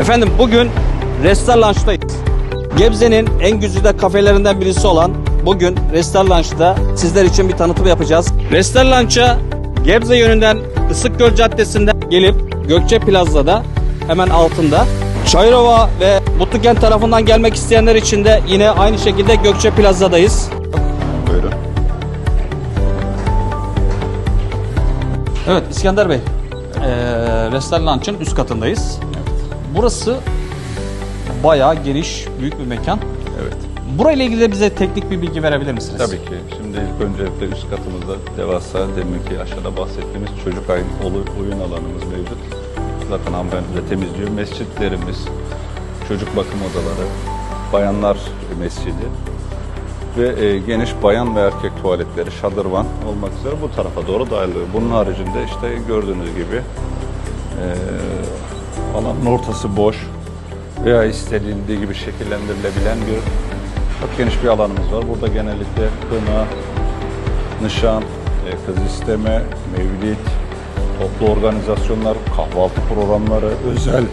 Efendim bugün Restar Lunch'tayız. Gebze'nin en güzide kafelerinden birisi olan bugün Restar Lunch'ta sizler için bir tanıtım yapacağız. Restar Lunch'a Gebze yönünden Isıkgöl Caddesi'nden gelip Gökçe Plaza'da hemen altında Çayırova ve Mutlu tarafından gelmek isteyenler için de yine aynı şekilde Gökçe Plaza'dayız. Buyurun. Evet İskender Bey, eee Restar Lunch'ın üst katındayız. Burası bayağı geniş, büyük bir mekan. Evet. Burayla ilgili de bize teknik bir bilgi verebilir misiniz? Tabii ki. Şimdi ilk öncelikle üst katımızda devasa deminki aşağıda bahsettiğimiz çocuk oyun alanımız mevcut. Zaten hanımefendi de temizliyor. Mescitlerimiz, çocuk bakım odaları, bayanlar mescidi ve e, geniş bayan ve erkek tuvaletleri, şadırvan olmak üzere bu tarafa doğru dağılıyor. Bunun haricinde işte gördüğünüz gibi e, alanın ortası boş veya istediği gibi şekillendirilebilen bir çok geniş bir alanımız var. Burada genellikle kına, nişan, e, kız isteme, mevlid, toplu organizasyonlar, kahvaltı programları özel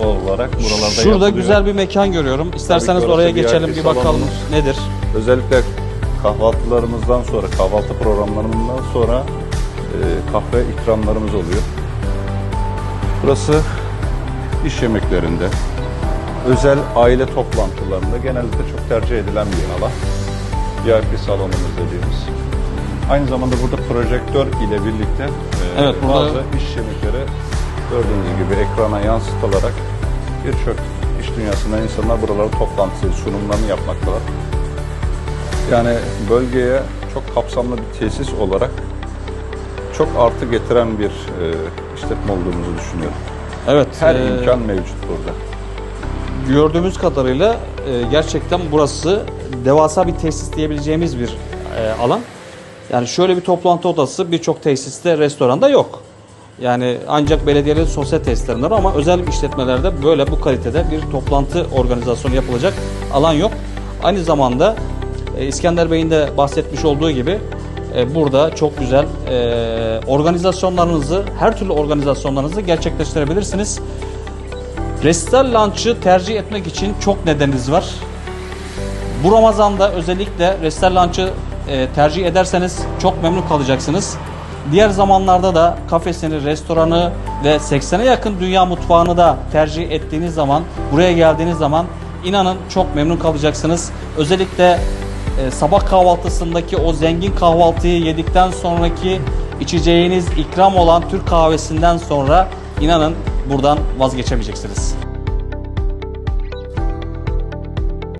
olarak buralarda Şurada yapılıyor. güzel bir mekan görüyorum. İsterseniz Tabii oraya geçelim bir bakalım nedir? Özellikle kahvaltılarımızdan sonra, kahvaltı programlarından sonra e, kahve ikramlarımız oluyor. Burası iş yemeklerinde, özel aile toplantılarında genellikle çok tercih edilen bir alan. VIP salonumuz dediğimiz. Aynı zamanda burada projektör ile birlikte e, Evet, burada- bazı iş yemekleri gördüğünüz gibi ekrana yansıtılarak birçok iş dünyasından insanlar buralara toplantısı, sunumlarını yapmaktalar. Yani bölgeye çok kapsamlı bir tesis olarak çok artı getiren bir e, işletme olduğumuzu düşünüyorum. Evet. Her e, imkan mevcut burada. Gördüğümüz kadarıyla e, gerçekten burası devasa bir tesis diyebileceğimiz bir e, alan. Yani şöyle bir toplantı odası birçok tesiste, restoranda yok. Yani ancak belediyelerin sosyal tesislerinde ama özel işletmelerde böyle bu kalitede bir toplantı organizasyonu yapılacak alan yok. Aynı zamanda e, İskender Bey'in de bahsetmiş olduğu gibi burada çok güzel e, organizasyonlarınızı, her türlü organizasyonlarınızı gerçekleştirebilirsiniz. Restal Lunch'ı tercih etmek için çok nedeniniz var. Bu Ramazan'da özellikle Restal Lunch'ı e, tercih ederseniz çok memnun kalacaksınız. Diğer zamanlarda da kafesini, restoranı ve 80'e yakın dünya mutfağını da tercih ettiğiniz zaman, buraya geldiğiniz zaman inanın çok memnun kalacaksınız. Özellikle e, sabah kahvaltısındaki o zengin kahvaltıyı yedikten sonraki içeceğiniz ikram olan Türk kahvesinden sonra inanın buradan vazgeçemeyeceksiniz.